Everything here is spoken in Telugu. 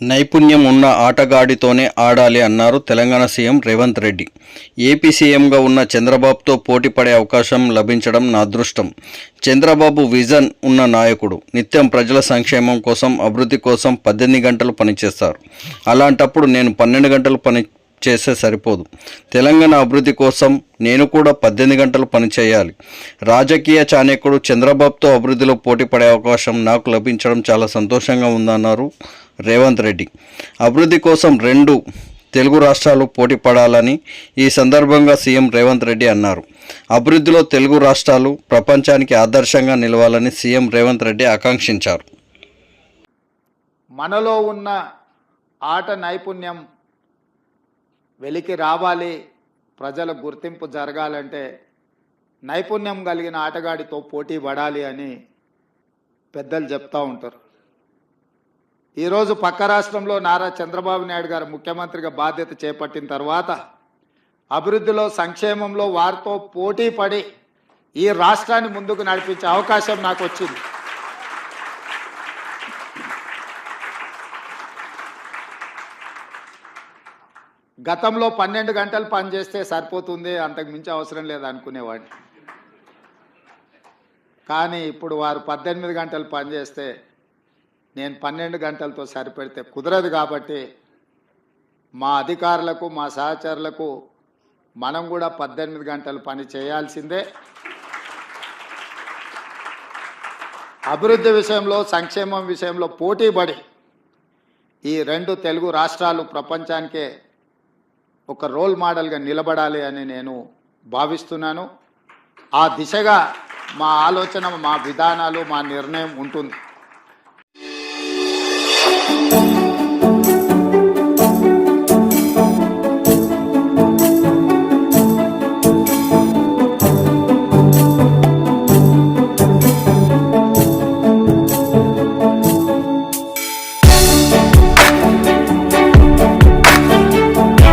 నైపుణ్యం ఉన్న ఆటగాడితోనే ఆడాలి అన్నారు తెలంగాణ సీఎం రేవంత్ రెడ్డి. ఏపీ సీఎంగా ఉన్న చంద్రబాబుతో పోటీ పడే అవకాశం లభించడం నా అదృష్టం. చంద్రబాబు విజన్ ఉన్న నాయకుడు. నిత్యం ప్రజల సంక్షేమం కోసం అభివృద్ధి కోసం పద్దెనిమిది గంటలు పనిచేస్తారు. అలాంటప్పుడు నేను పన్నెండు గంటలు పని చేస్తే సరిపోదు. తెలంగాణ అభివృద్ధి కోసం నేను కూడా పద్దెనిమిది గంటలు పనిచేయాలి రాజకీయ చాణక్యుడు చంద్రబాబుతో అభివృద్ధిలో పోటీ పడే అవకాశం నాకు లభించడం చాలా సంతోషంగా ఉందన్నారు రేవంత్ రెడ్డి. అభివృద్ధి కోసం రెండు తెలుగు రాష్ట్రాలు పోటీ పడాలని ఈ సందర్భంగా సీఎం రేవంత్ రెడ్డి అన్నారు. అభివృద్ధిలో తెలుగు రాష్ట్రాలు ప్రపంచానికి ఆదర్శంగా నిలవాలని సీఎం రేవంత్ రెడ్డి ఆకాంక్షించారు. మనలో ఉన్న ఆట నైపుణ్యం వెలికి రావాలి ప్రజల గుర్తింపు జరగాలంటే నైపుణ్యం కలిగిన ఆటగాడితో పోటీ పడాలి అని పెద్దలు చెప్తూ ఉంటారు. ఈరోజు పక్క రాష్ట్రంలో నారా చంద్రబాబు నాయుడు గారు ముఖ్యమంత్రిగా బాధ్యత చేపట్టిన తర్వాత అభివృద్ధిలో సంక్షేమంలో వారితో పోటీ పడి ఈ రాష్ట్రాన్ని ముందుకు నడిపించే అవకాశం నాకు వచ్చింది. గతంలో పన్నెండు గంటలు పనిచేస్తే సరిపోతుంది అంతకు మించి అవసరం లేదు అనుకునేవాడిని. కానీ ఇప్పుడు వారు పద్దెనిమిది గంటలు పనిచేస్తే నేను పన్నెండు గంటలతో సరిపెడితే కుదరదు కాబట్టి మా అధికారులకు మా సహచరులకు మనం కూడా పద్దెనిమిది గంటలు పని చేయాల్సిందే. అభివృద్ధి విషయంలో సంక్షేమం విషయంలో పోటీపడి ఈ రెండు తెలుగు రాష్ట్రాలు ప్రపంచానికే ఒక రోల్ మోడల్గా నిలబడాలి అని నేను భావిస్తున్నాను. ఆ దిశగా మా ఆలోచన మా విధానాలు మా నిర్ణయం ఉంటుంది. Thank you.